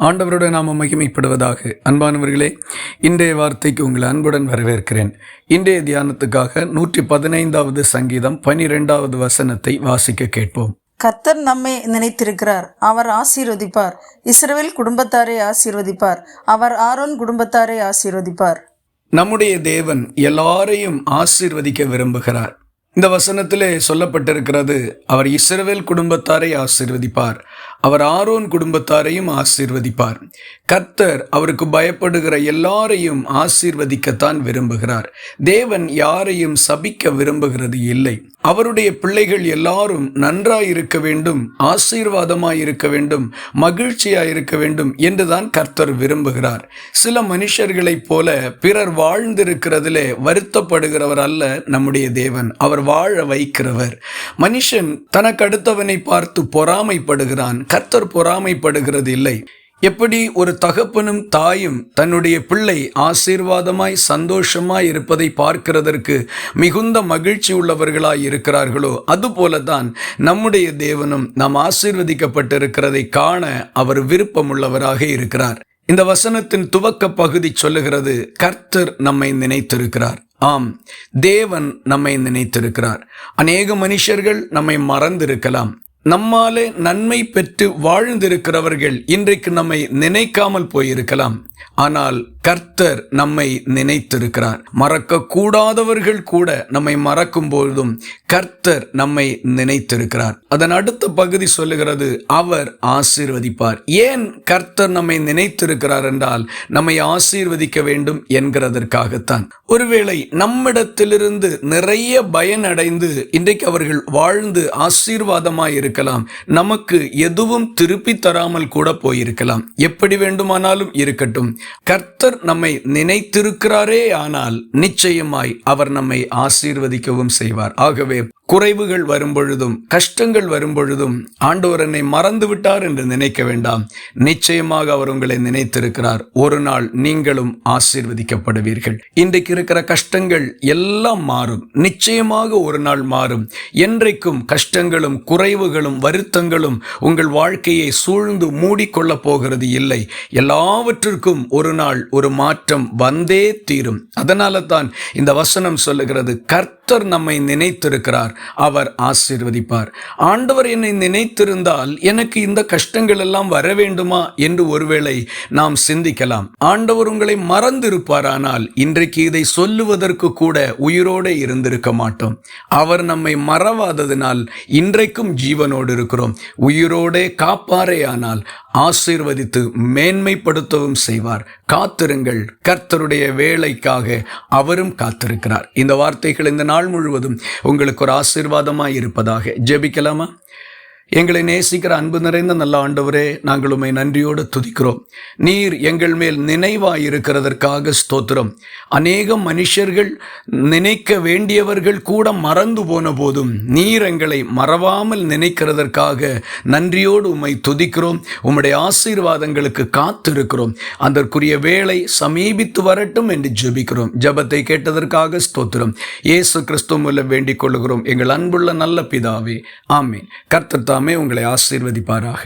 ஆண்டவருடைய நாம மகிமைப்படுவதாக. அன்பானவர்களே இன்றைய வார்த்தைக்கு உங்களை அன்புடன் வரவேற்கிறேன். இன்றைய தியானத்துக்காக நூற்றி பதினைந்தாவது சங்கீதம் பனிரெண்டாவது வசனத்தை வாசிக்க கேட்போம். கர்த்தர் நம்மை நினைத்திருக்கிறார் அவர் ஆசீர்வதிப்பார். இஸ்ரவேல் குடும்பத்தாரை ஆசீர்வதிப்பார் அவர் ஆரோன் குடும்பத்தாரை ஆசீர்வதிப்பார். நம்முடைய தேவன் எல்லாரையும் ஆசீர்வதிக்க விரும்புகிறார். இந்த வசனத்திலே சொல்லப்பட்டிருக்கிறது அவர் இஸ்ரவேல் குடும்பத்தாரை ஆசீர்வதிப்பார். அவர் ஆரோன் குடும்பத்தாரையும் ஆசீர்வதிப்பார். கர்த்தர் அவருக்கு பயப்படுகிற எல்லாரையும் ஆசீர்வதிக்கத்தான் விரும்புகிறார். தேவன் யாரையும் சபிக்க விரும்புகிறது இல்லை. அவருடைய பிள்ளைகள் எல்லாரும் நன்றாயிருக்க வேண்டும் ஆசீர்வாதமாய் இருக்க வேண்டும் மகிழ்ச்சியாய் இருக்க வேண்டும் என்றுதான் கர்த்தர் விரும்புகிறார். சில மனுஷர்களைப் போல பிறர் வாழ்ந்திருக்கிறதிலே வருத்தப்படுகிறவர் அல்ல நம்முடைய தேவன். அவர் வாழ வைக்கிறவர். மனுஷன் தனக்கு அடுத்தவனை பார்த்து பொறாமைப்படுகிறான். கர்த்தர் பொறாமைப்படுகிறது இல்லை. எப்படி ஒரு தகப்பனும் தாயும் தன்னுடைய பிள்ளை ஆசீர்வாதமாய் சந்தோஷமாய் இருப்பதை பார்க்கிறதற்கு மிகுந்த மகிழ்ச்சி உள்ளவர்களாய் இருக்கிறார்களோ அதுபோலதான் நம்முடைய தேவனும் நாம் ஆசீர்வதிக்கப்பட்டிருக்கிறதை காண அவர் விருப்பமுள்ளவராக இருக்கிறார். இந்த வசனத்தின் துவக்க பகுதி சொல்லுகிறது கர்த்தர் நம்மை நினைத்திருக்கிறார். ஆம் தேவன் நம்மை நினைத்திருக்கிறார். அநேக மனுஷர்கள் நம்மை மறந்திருக்கலாம். நம்மாலே நன்மை பெற்று வாழ்ந்திருக்கிறவர்கள் இன்றைக்கு நம்மை நினைக்காமல் போயிருக்கலாம். ஆனால் கர்த்தர் நம்மை நினைத்திருக்கிறார். மறக்க கூடாதவர்கள் கூட நம்மை மறக்கும் பொழுதும் கர்த்தர் நம்மை நினைத்திருக்கிறார். அதன் அடுத்த பகுதி சொல்லுகிறது அவர் ஆசீர்வதிப்பார். ஏன் கர்த்தர் நம்மை நினைத்திருக்கிறார் என்றால் நம்மை ஆசீர்வதிக்க வேண்டும் என்கிறதற்காகத்தான். ஒருவேளை நம்மிடத்திலிருந்து நிறைய பயனடைந்து இன்றைக்கு அவர்கள் வாழ்ந்து ஆசீர்வாதமாய் இருக்கலாம். நமக்கு எதுவும் திருப்பி தராமல் கூட போயிருக்கலாம். எப்படி வேண்டுமானாலும் இருக்கட்டும். கர்த்தர் நம்மை நினைத்திருக்கிறாரே ஆனால் நிச்சயமாய் அவர் நம்மை ஆசீர்வதிக்கவும் செய்வார். ஆகவே குறைவுகள் வரும்பொழுதும் கஷ்டங்கள் வரும்பொழுதும் ஆண்டவர் என்னை மறந்து விட்டார் என்று நினைக்க வேண்டாம். நிச்சயமாக அவர் உங்களை நினைத்திருக்கிறார். ஒரு நாள் நீங்களும் ஆசீர்வதிக்கப்படுவீர்கள். இன்றைக்கு இருக்கிற கஷ்டங்கள் எல்லாம் மாறும். நிச்சயமாக ஒரு நாள் மாறும். என்றைக்கும் கஷ்டங்களும் குறைவுகளும் வருத்தங்களும் உங்கள் வாழ்க்கையை சூழ்ந்து மூடிக்கொள்ளப் போகிறது இல்லை. எல்லாவற்றிற்கும் ஒரு நாள் ஒரு மாற்றம் வந்தே தீரும். அதனால தான் இந்த வசனம் சொல்லுகிறது கர்த்தர் நம்மை நினைத்திருக்கிறார். அவர் ஆசீர்வதிப்பார். ஆண்டவர் என்னை நினைத்திருந்தால் எனக்கு இந்த கஷ்டங்கள் எல்லாம் வர வேண்டுமா என்று ஒருவேளை நாம் சிந்திக்கலாம். ஆண்டவர் உங்களை மறந்திருப்பாரானால் இன்றைக்கு இதை சொல்லுவதற்கு கூட உயிரோடு இருந்திருக்க மாட்டோம். அவர் நம்மை மறவாததினால் இன்றைக்கும் ஜீவனோடு இருக்கிறோம். உயிரோடே காப்பாரே ஆனால் ஆசீர்வதித்து மேன்மைப்படுத்தவும் செய்வார். காத்திருங்கள். கர்த்தருடைய வேலைக்காக அவரும் காத்திருக்கிறார். இந்த வார்த்தைகள் இந்த நாள் முழுவதும் உங்களுக்கு ஒரு ஆசீர்வாதமாக இருப்பதாக ஜெபிக்கலாமா? எங்களை நேசிக்கிற அன்பு நிறைந்த நல்ல ஆண்டவரே நாங்கள் உம்மை நன்றியோடு துதிக்கிறோம். நீர் எங்கள் மேல் நினைவாய் இருக்கிறதற்காக ஸ்தோத்திரம். அநேக மனுஷர்கள் நினைக்க வேண்டியவர்கள் கூட மறந்து போன போதும் நீர் எங்களை மறவாமல் நினைக்கிறதற்காக நன்றியோடு உம்மை துதிக்கிறோம். உம்முடைய ஆசீர்வாதங்களுக்கு காத்திருக்கிறோம். அதற்குரிய வேலை சமீபித்து வரட்டும் என்று ஜெபிக்கிறோம். ஜெபத்தை கேட்டதற்காக ஸ்தோத்திரம். இயேசு கிறிஸ்துவ மூலம் வேண்டிக் கொள்ளுகிறோம். எங்கள் அன்புள்ள நல்ல பிதாவே ஆமீன். கர்த்தர் தாமே உங்களை ஆசீர்வதிப்பாராக.